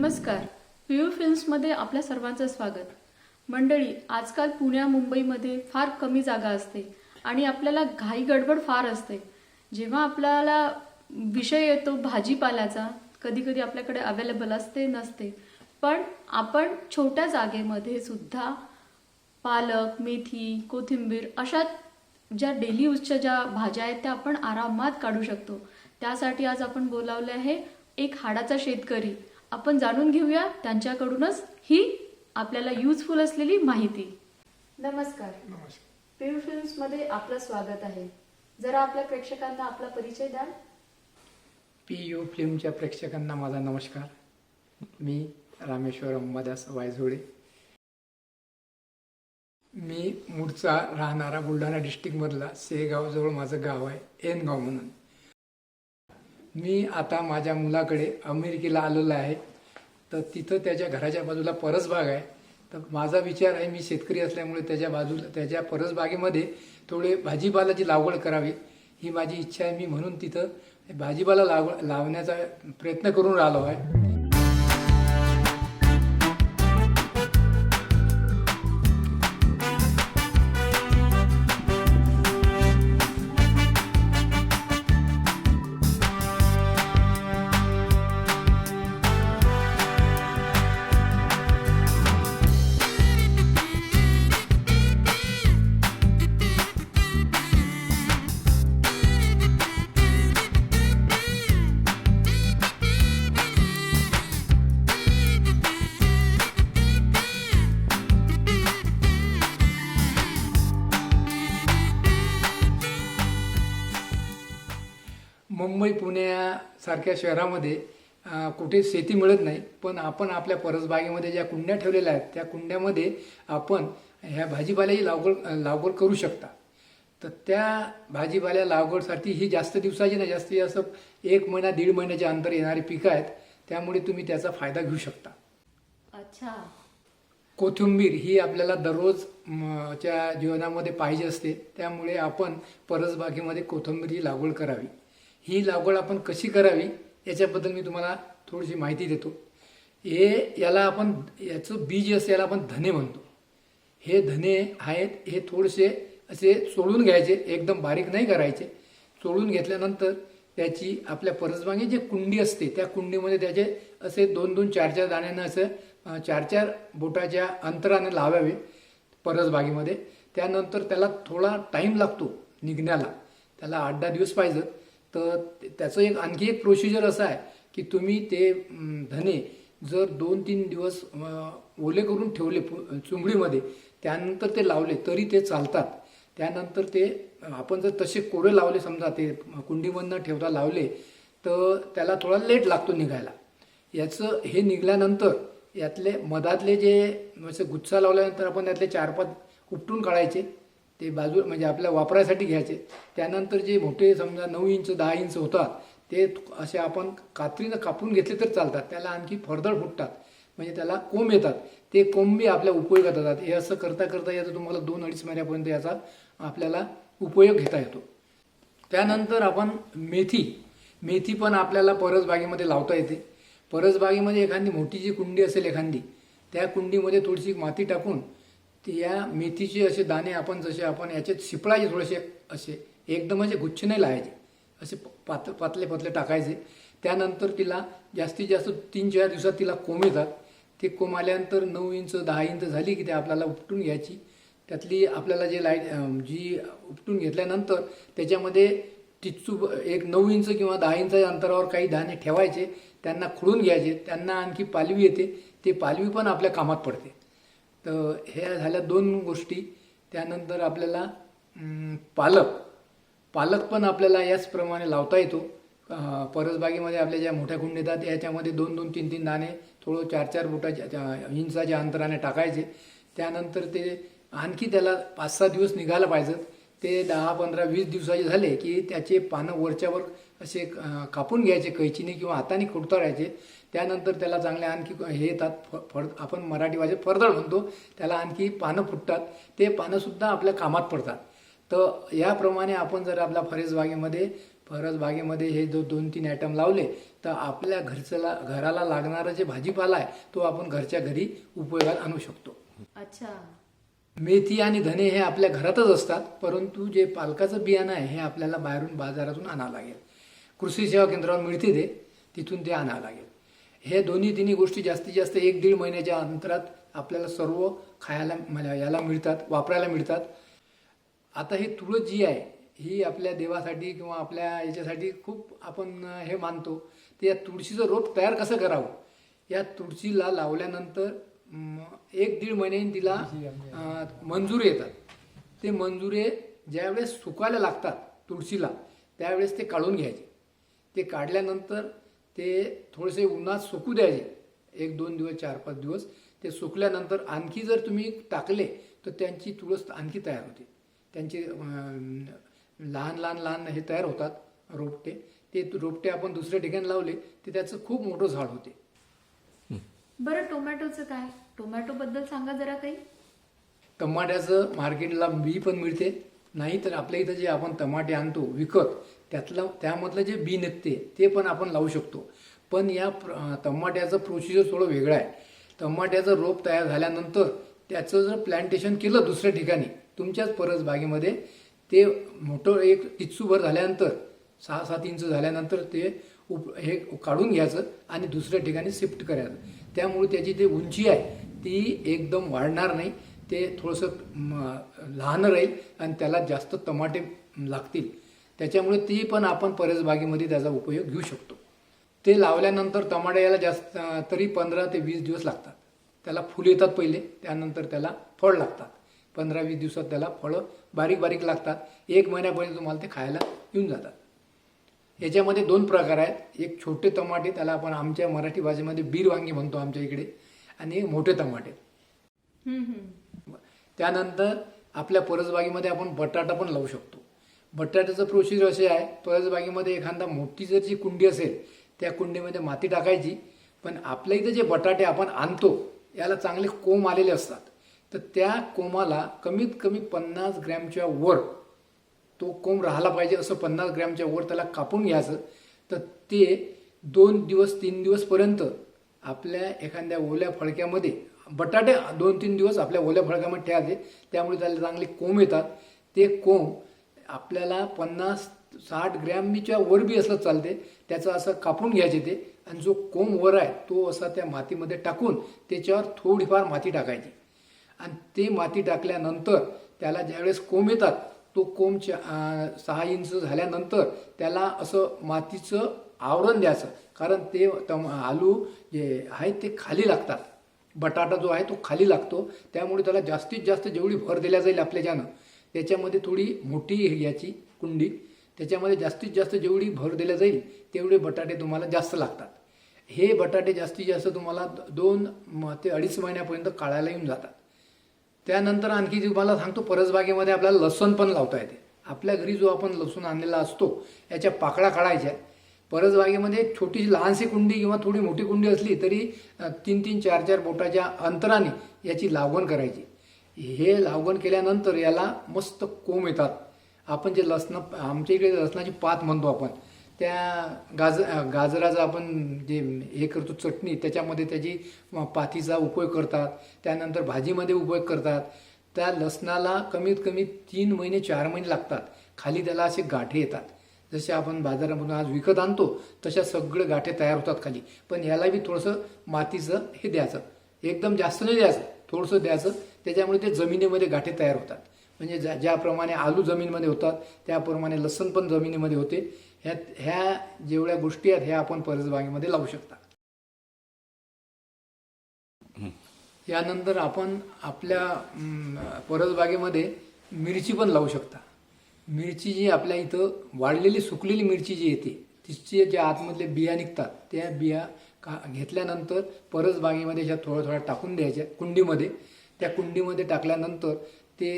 नमस्कार. पियू फिल्म्समध्ये आपल्या सर्वांचं स्वागत. मंडळी आजकाल पुण्या मुंबईमध्ये फार कमी जागा असते आणि आपल्याला घाई गडबड फार असते. जेव्हा आपल्याला विषय येतो भाजीपाल्याचा कधी कधी आपल्याकडे अवेलेबल असते नसते. पण आपण छोट्या जागेमध्ये सुद्धा पालक मेथी कोथिंबीर अशा ज्या डेली यूजच्या ज्या भाज्या आहेत त्या आपण आरामात काढू शकतो. त्यासाठी आज आपण बोलावले आहे एक हाडाचा शेतकरी. आपण जाणून घेऊया त्यांच्याकडूनच ही आपल्याला युजफुल असलेली माहिती. नमस्कार. नमस्कार. पियू फिल्म्समध्ये आपलं स्वागत आहे. जरा आपल्या प्रेक्षकांना आपला परिचय द्याल पी यू फिल्मच्या प्रेक्षकांना माझा नमस्कार. मी रामेश्वर अंबादास वायझोडे. मी मूळचा राहणारा बुलढाणा डिस्ट्रिक्टमधला सेगावजवळ माझं गाव आहे एनगाव म्हणून. मी आता माझ्या मुलाकडे अमेरिकेला आलेलो आहे. तर तिथं त्याच्या घराच्या बाजूला परसबाग आहे. तर माझा विचार आहे मी शेतकरी असल्यामुळे त्याच्या बाजूला त्याच्या परसबागेमध्ये थोडे भाजीपाल्याची लागवड करावी ही माझी इच्छा आहे. मी म्हणून तिथं भाजीपाला लाव लावण्याचा प्रयत्न करून राहिलो आहे. मुंबई पुण्यासारख्या शहरामध्ये कुठे शेती मिळत नाही पण आपण आपल्या परसबागेमध्ये ज्या कुंड्या ठेवलेल्या आहेत त्या कुंड्यामध्ये आपण ह्या भाजीपाल्याची लागवड लागवड करू शकता. तर त्या भाजीपाल्या लागवडसाठी ही जास्त दिवसाची नाही जास्तीत जास्त एक महिना दीड महिन्याच्या अंतर येणारी पिकं आहेत त्यामुळे तुम्ही त्याचा फायदा घेऊ शकता. अच्छा. कोथिंबीर ही आपल्याला दररोज म, च्या जीवनामध्ये पाहिजे असते त्यामुळे आपण परसबागेमध्ये कोथिंबीरची लागवड करावी. ही लागवड आपण कशी करावी याच्याबद्दल मी तुम्हाला थोडीशी माहिती देतो. हे याला आपण याचं बीज असं याला आपण धने म्हणतो. हे धने आहेत हे थोडेसे असे चोळून घ्यायचे एकदम बारीक नाही करायचे. चोळून घेतल्यानंतर त्याची आपल्या परसबागे जे कुंडी असते त्या कुंडीमध्ये त्याचे असे दोन दोन चार चार दाण्यानं असं चार चार बोटाच्या अंतराने लावावे परसबागेमध्ये. त्यानंतर त्याला थोडा टाईम लागतो निघण्याला. त्याला आठ दहा दिवस पाहिजे. तर त्याचं एक आणखी एक प्रोसिजर असं आहे की तुम्ही ते धने जर दोन तीन दिवस ओले करून ठेवले चुंबडीमध्ये चुंगडीमध्ये त्यानंतर ते लावले तरी ते चालतात. त्यानंतर ते आपण जर तसे कोरे लावले समजा ते कुंडीमधनं ठेवता लावले तर त्याला थोडा लेट लागतो निघायला. याचं हे निघाल्यानंतर यातले मधातले जे असे गुच्छा लावल्यानंतर आपण त्यातले चार पाच उपटून काढायचे ते बाजू म्हणजे आपल्या वापरासाठी घ्यायचे. त्यानंतर जे मोठे समजा नऊ इंच दहा इंच होतात ते असे आपण कात्रीनं कापून घेतले तर चालतात. त्याला आणखी फरदळ फुटतात. म्हणजे त्याला कोंब येतात. ते कोंब बी आपल्या उपयोगात येतात. हे असं करता करता याचा तुम्हाला दोन अडीच महिन्यापर्यंत याचा आपल्याला उपयोग घेता येतो. त्यानंतर आपण मेथी. मेथी पण आपल्याला परसबागेमध्ये लावता येते. परसबागेमध्ये एखादी मोठी जी कुंडी असेल एखादी त्या कुंडीमध्ये थोडीशी माती टाकून त्या मेथीचे असे दाणे आपण जसे आपण याचे शिपळायचे थोडेसे असे एकदम असे गुच्छ नाही लावायचे. असे पात पातले पातले टाकायचे. त्यानंतर तिला जास्तीत जास्त तीन चार दिवसात तिला कोंब येतात. ते कोंब आल्यानंतर नऊ इंच दहा इंच झाली की ते आपल्याला उपटून घ्यायची. त्यातली आपल्याला जे लाइट जी उपटून घेतल्यानंतर त्याच्यामध्ये टिच्चू एक नऊ इंच किंवा दहा इंच अंतरावर काही दाणे ठेवायचे. त्यांना खुडून घ्यायचे. त्यांना आणखी पालवी येते. ते पालवी पण आपल्या कामात पडते. तर ह्या झाल्या दोन गोष्टी. त्यानंतर आपल्याला पालक. पालक पण आपल्याला याचप्रमाणे लावता येतो. परसबागेमध्ये आपल्या ज्या मोठ्या कुंड येतात याच्यामध्ये दोन दोन तीन तीन दाणे थोडं चार चार बोटाच्या इंचाच्या अंतराने टाकायचे. त्यानंतर ते आणखी त्याला पाच सहा दिवस निघायला पाहिजेत. ते दहा पंधरा वीस दिवसाचे झाले की त्याचे पानं वरच्यावर असे कापून घ्यायचे कैचीने किंवा हाताने खुडताळायचे त्यानंतर त्याला चांगले आणखी हे येतात फड आपण मराठी भाषेत फरदळ म्हणतो त्याला आणखी पानं फुटतात. ते पानंसुद्धा आपल्या कामात पडतात. तर याप्रमाणे आपण जर आपल्या फरेसबागेमध्ये परसबागेमध्ये हे जो दोन तीन आयटम लावले तर आपल्या घरच्याला घराला लागणारा जे भाजीपाला आहे तो आपण घरच्या घरी उपयोगात आणू शकतो. अच्छा. मेथी आणि धने हे आपल्या घरातच असतात परंतु जे पालकाचं बियाणं आहे हे आपल्याला बाहेरून बाजारातून आणावं लागेल. कृषी सेवा केंद्रावर मिळते ते तिथून ते आणावं लागेल. हे दोन्ही तिन्ही गोष्टी जास्तीत जास्त एक दीड महिन्याच्या अंतरात आपल्याला सर्व खायला मला- याला मिळतात वापरायला मिळतात. आता ही तुळस जी आहे ही आपल्या देवासाठी किंवा आपल्या याच्यासाठी खूप आपण हे मानतो. तर या तुळशीचं रोप तयार कसं करावं? या तुळशीला लावल्यानंतर एक दीड महिन्याने तिला मंजुरे येतात. ते मंजुरे ज्यावेळेस सुकायला लागतात तुळशीला त्यावेळेस ते काढून घ्यायचे. ते काढल्यानंतर ते थोडेसे उन्हात सुकू द्यायचे. एक दोन दिवस चार पाच दिवस. ते सुकल्यानंतर आणखी जर तुम्ही टाकले तर त्यांची तुळस आणखी तयार होते. त्यांचे लहान लहान लहान हे तयार होतात रोपटे. ते रोपटे आपण दुसऱ्या ठिकाणी लावले ते त्याचं खूप मोठं झाड होते. बरं टोमॅटोचं काय? टोमॅटो बद्दल सांगा जरा काही. टमाट्याचं मार्केटला बी पण मिळते. नाही तर आपल्या इथं जे आपण टमाटे आणतो विकत त्यातलं त्यामधलं जे बी निघते ते पण आपण लावू शकतो. पण या प्र- टमाट्याचं प्रोसिजर थोडं वेगळं आहे. टमाट्याचं रोप तयार झाल्यानंतर त्याचं जर प्लांटेशन केलं दुसऱ्या ठिकाणी तुमच्याच परस बागेमध्ये ते मोठं एक टिच्चूभर झाल्यानंतर सहा सात इंच झाल्यानंतर ते उप हे काढून घ्यायचं आणि दुसऱ्या ठिकाणी शिफ्ट करायचं. त्यामुळे त्याची जी उंची आहे ती एकदम वाढणार नाही. ते थोडंसं लहान राहील आणि त्याला जास्त टमाटे लागतील. त्याच्यामुळे ती पण आपण परसबागेमध्ये त्याचा उपयोग घेऊ शकतो. ते लावल्यानंतर टमाटे याला जास्त तरी पंधरा ते वीस दिवस लागतात. त्याला फुल येतात पहिले त्यानंतर त्याला फळ लागतात. पंधरा वीस दिवसात त्याला फळं बारीक बारीक लागतात. एक महिन्यापर्यंत तुम्हाला ते खायला येऊन जातात. याच्यामध्ये दोन प्रकार आहेत. एक छोटे टमाटे त्याला आपण आमच्या मराठी भाषेमध्ये बीर वांगी म्हणतो आमच्या इकडे आणि मोठे टमाटे. त्यानंतर आपल्या परसबागेमध्ये आपण बटाटा पण लावू शकतो. बटाट्याचं प्रोसिजर असे आहे परसबागेमध्ये एखादा मोठी जर जी कुंडी असेल त्या कुंडीमध्ये माती टाकायची पण आपल्या इथं जे बटाटे आपण आणतो याला चांगले कोंब आलेले असतात. तर त्या कोंबाला कमीत कमी पन्नास ग्रॅमच्या वर तो कोंब राहिला पाहिजे असं पन्नास ग्रॅमच्या वर त्याला कापून घ्यायचं. तर ते दोन दिवस तीन दिवसपर्यंत आपल्या एखाद्या ओल्या फळक्यामध्ये बटाटे दोन तीन दिवस आपल्या ओल्या फळक्यामध्ये ठेवायचे. त्यामुळे त्याला चांगले कोंब येतात. ते कोंब आपल्याला पन्नास साठ ग्रॅमच्या वर बी असलं चालते त्याचं असं कापून घ्यायचे ते आणि जो कोंब वर आहे तो असा त्या मातीमध्ये टाकून त्याच्यावर थोडीफार माती टाकायची. आणि ते माती टाकल्यानंतर त्याला ज्यावेळेस कोंब येतात तो कोंब सहा इंच झाल्यानंतर त्याला असं मातीचं आवरण द्यायचं. कारण ते आलू जे आहेत ते खाली लागतात. बटाटा जो आहे तो खाली लागतो. त्यामुळे त्याला जास्तीत जास्त जेवढी भर दिल्या जाईल आपल्याच्यानं त्याच्यामध्ये थोडी मोठी याची कुंडी त्याच्यामध्ये जास्तीत जास्त जेवढी भर दिल्या जाईल तेवढे बटाटे तुम्हाला जास्त लागतात. हे बटाटे जास्तीत जास्त तुम्हाला दोन ते अडीच महिन्यापर्यंत काढायला येऊन जातात. त्यानंतर आणखी तुम्हाला सांगतो परसबागेमध्ये आपल्याला लसूण पण लावता येते. आपल्या घरी जो आपण लसूण आणलेला असतो याच्या पाकळ्या काढायच्या. परसबागेमध्ये छोटी लहानशी कुंडी किंवा थोडी मोठी कुंडी असली तरी तीन तीन चार चार बोटाच्या अंतराने याची लागवण करायची. हे लागवण केल्यानंतर याला मस्त कोंब येतात. आपण जे लसणं आमच्या इकडे लसणाची पात म्हणतो आपण त्या गाज गाजराचा आपण जे हे करतो चटणी त्याच्यामध्ये त्याची पातीचा उपयोग करतात. त्यानंतर भाजीमध्ये उपयोग करतात. त्या लसणाला कमीत कमी तीन महिने चार महिने लागतात. खाली त्याला असे गाठे येतात. जसे आपण बाजारामधून आज विकत आणतो तशा सगळे गाठे तयार होतात खाली. पण याला बी थोडंसं मातीचं हे द्यायचं. एकदम जास्त नाही द्यायचं. थोडंसं द्यायचं. त्याच्यामुळे ते जमिनीमध्ये गाठे तयार होतात. म्हणजे ज्या ज्याप्रमाणे आलू जमीनमध्ये होतात त्याप्रमाणे लसण पण जमिनीमध्ये होते. ह्या ह्या जेवढ्या गोष्टी आहेत ह्या आपण परसबागेमध्ये लावू शकता. यानंतर आपण आपल्या परसबागेमध्ये मिरची पण लावू शकता. मिरची जी आपल्या इथं वाढलेली सुकलेली मिरची जी येते तिचे जे आतमधले बिया निघतात त्या बिया का घेतल्यानंतर परसबागेमध्ये ज्या थोड्या थोड्या टाकून द्यायच्या कुंडीमध्ये त्या कुंडीमध्ये टाकल्यानंतर ते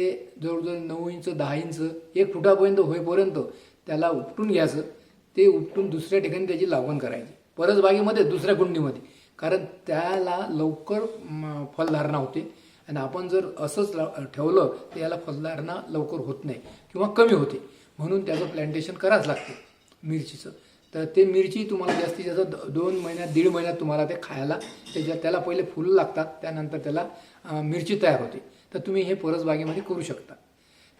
जवळजवळ नऊ इंच दहा इंच एक फुटापर्यंत होईपर्यंत त्याला उपटून घ्यायचं. ते उपटून दुसऱ्या ठिकाणी त्याची लागवण करायची. परसबागेमध्ये दुसऱ्या कुंडीमध्ये. कारण त्याला लवकर फलधारणा होते. आणि आपण जर असंच ठेवलं तर याला फलधारणा लवकर होत नाही किंवा कमी होते. म्हणून त्याचं प्लॅन्टेशन करावंच लागते मिरचीचं. तर ते मिरची तुम्हाला जास्तीत जास्त द- दोन महिन्यात दीड महिन्यात तुम्हाला ते खायला त्याच्या त्याला पहिले फुलं लागतात त्यानंतर त्याला मिरची तयार होते. तर तुम्ही हे परसबागेमध्ये करू शकता.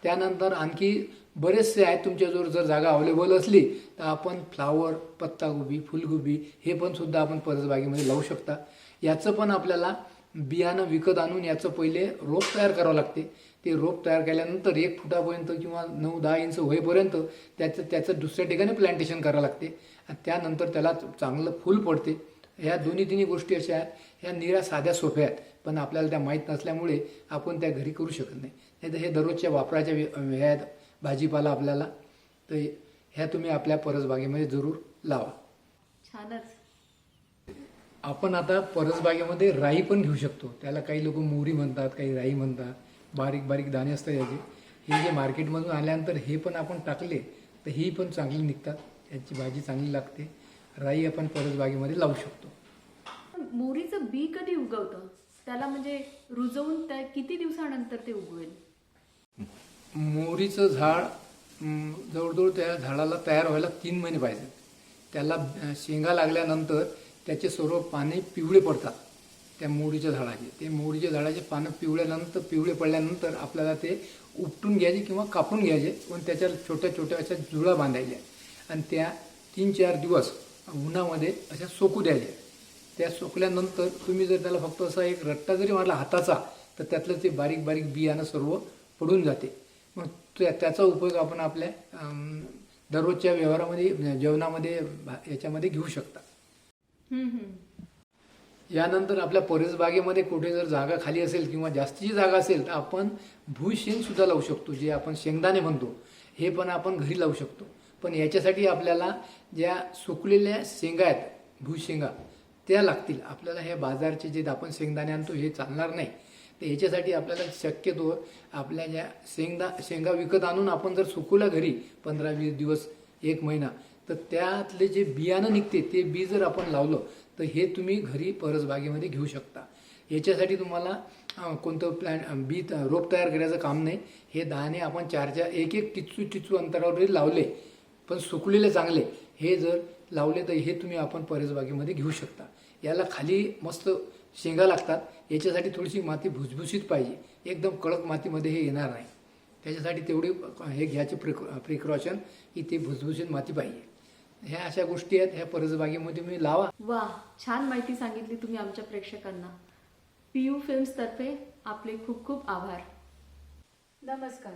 त्यानंतर आणखी बरेचसे आहेत तुमच्याजवळ जर जागा अवेलेबल असली तर आपण फ्लावर पत्तागोबी फुलगोबी हे पण सुद्धा आपण परसबागेमध्ये लावू शकता. याचं पण आपल्याला बियाणं विकत आणून याचं पहिले रोप तयार करावं लागते. ते रोप तयार केल्यानंतर एक फुटापर्यंत किंवा नऊ दहा इंच होईपर्यंत त्याचं त्याचं दुसऱ्या ठिकाणी प्लांटेशन करावं लागते. आणि त्यानंतर त्याला चांगलं फुल पडते. ह्या दोन्ही तिन्ही गोष्टी अशा आहेत. ह्या निरा साध्या सोप्या आहेत. पण आपल्याला त्या माहीत नसल्यामुळे आपण त्या घरी करू शकत नाही. नाही तर हे दररोजच्या वापराच्या वे- ह्या आहेत. भाजीपाला आपल्याला तर ह्या तुम्ही आपल्या परसबागेमध्ये जरूर लावा. छानच. आपण आता परसबागेमध्ये राई पण घेऊ शकतो. त्याला काही लोक मोहरी म्हणतात काही राई म्हणतात. बारीक बारीक दाणे असतात याचे. हे जे मार्केटमधून आल्यानंतर हे पण आपण टाकले तर ही पण चांगली निघतात. याची भाजी चांगली लागते. राई आपण परसबागेमध्ये लावू शकतो. मोरीचं बी कधी उगवतं? त्याला म्हणजे रुजवून त्या किती दिवसानंतर ते उगवेल? मोहरीचं झाड जवळजवळ त्या झाडाला तयार व्हायला तीन महिने पाहिजे त्याला शेंगा लागल्यानंतर त्याचे सर्व पाने पिवळे पडतात. त्या मोहरीच्या झाडाचे. ते मोहरीच्या झाडाचे पानं पिवळ्यानंतर पिवळे पडल्यानंतर आपल्याला ते उपटून घ्यायचे किंवा कापून घ्यायचे पण त्याच्या छोट्या छोट्या अशा जुळा बांधायच्या. आणि त्या तीन चार दिवस उन्हामध्ये अशा सोकू द्यायच्या. त्या सोकल्यानंतर तुम्ही जर त्याला फक्त असा एक रट्टा जरी मारला हाताचा तर त्यातलं ते बारीक बारीक बियाणं सर्व पडून जाते. मग त्या त्याचा उपयोग आपण आपल्या दररोजच्या व्यवहारामध्ये जेवणामध्ये भा- याच्यामध्ये घेऊ शकता. यानंतर आपल्या परसबागेमध्ये कुठे जर जागा खाली असेल किंवा जास्तीची जागा असेल तर आपण भूशेंगसुद्धा लावू शकतो जे आपण शेंगदाणे म्हणतो. हे पण आपण घरी लावू शकतो. पण याच्यासाठी आपल्याला ज्या सुकलेल्या शेंगा आहेत भूशेंगा त्या लागतील. आपल्याला हे बाजारचे जे आपण शेंगदाणे आणतो हे चालणार नाही. तर याच्यासाठी आपल्याला शक्यतो आपल्या ज्या शेंगदा शेंगा विकत आणून आपण जर सुकवल्या घरी पंधरा वीस दिवस एक महिना तर त्यातले जे बियाणं निघते ते बी जर आपण लावलं तर हे तुम्ही घरी परसबागेमध्ये घेऊ शकता. याच्यासाठी तुम्हाला कोणतं प्लॅन बी त- रोप तयार करायचं काम नाही. हे दाणे आपण चार चार एक एक टिचू टिचू अंतरावर जरी लावले पण सुकलेले चांगले हे जर लावले तर हे तुम्ही आपण परसबागेमध्ये घेऊ शकता. याला खाली मस्त शेंगा लागतात. याच्यासाठी थोडीशी माती भुसभुशीत पाहिजे. एकदम कडक मातीमध्ये हे येणार नाही. त्याच्यासाठी तेवढी हे घ्यायचे प्रिक प्रिकॉशन की ते भुसभुशीत माती पाहिजे. ह्या अशा गोष्टी आहेत ह्या परसबागेमध्ये मी लावा. वा छान माहिती सांगितली तुम्ही आमच्या प्रेक्षकांना. पीयू फिल्म्स तर्फे आपले खूप खूप आभार. नमस्कार.